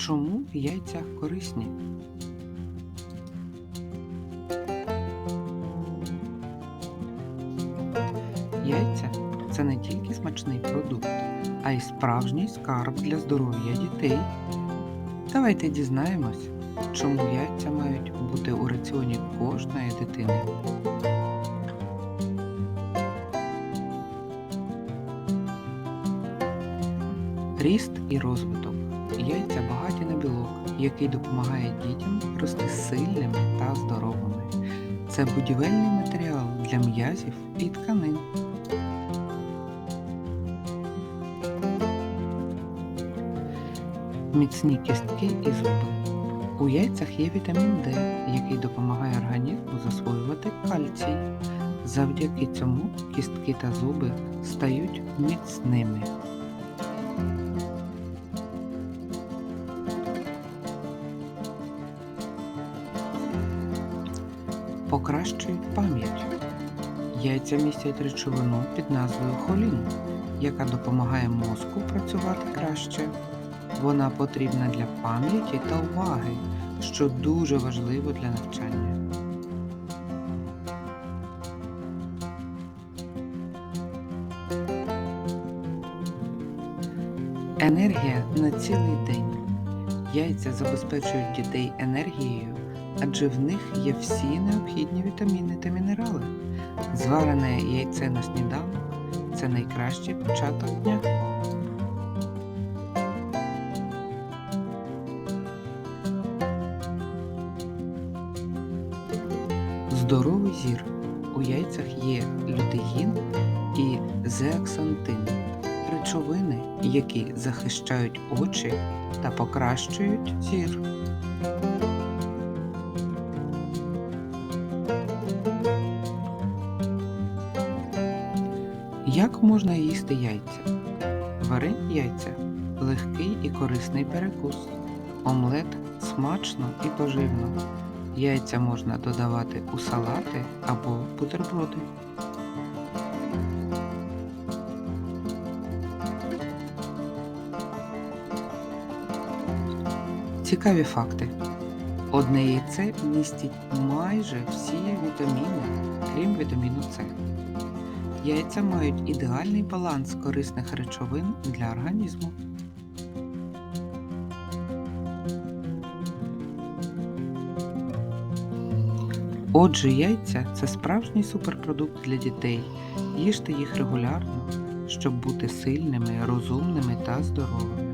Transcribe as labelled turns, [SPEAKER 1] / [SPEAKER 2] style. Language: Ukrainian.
[SPEAKER 1] Чому яйця корисні? Яйця це не тільки смачний продукт, а й справжній скарб для здоров'я дітей. Давайте дізнаємось, чому яйця мають бути у раціоні кожної дитини. Ріст і розвиток. Яйця багаті на білок, який допомагає дітям рости сильними та здоровими. Це будівельний матеріал для м'язів і тканин. Міцні кістки і зуби. У яйцях є вітамін Д, який допомагає організму засвоювати кальцій. Завдяки цьому кістки та зуби стають міцними. Покращують пам'ять. Яйця містять речовину під назвою холін, яка допомагає мозку працювати краще. Вона потрібна для пам'яті та уваги, що дуже важливо для навчання. Енергія на цілий день. Яйця забезпечують дітей енергією, адже в них є всі необхідні вітаміни та мінерали. Зварене яйце на сніданок це найкращий початок дня. Здоровий зір. У яйцях є лютеїн і зеаксантин речовини, які захищають очі та покращують зір. Як можна їсти яйця? Варені яйця легкий і корисний перекус. Омлет смачно і поживно. Яйця можна додавати у салати або бутерброди. Цікаві факти. Одне яйце містить майже всі вітаміни, крім вітаміну С. Яйця мають ідеальний баланс корисних речовин для організму. Отже, яйця це справжній суперпродукт для дітей. Їжте їх регулярно, щоб бути сильними, розумними та здоровими.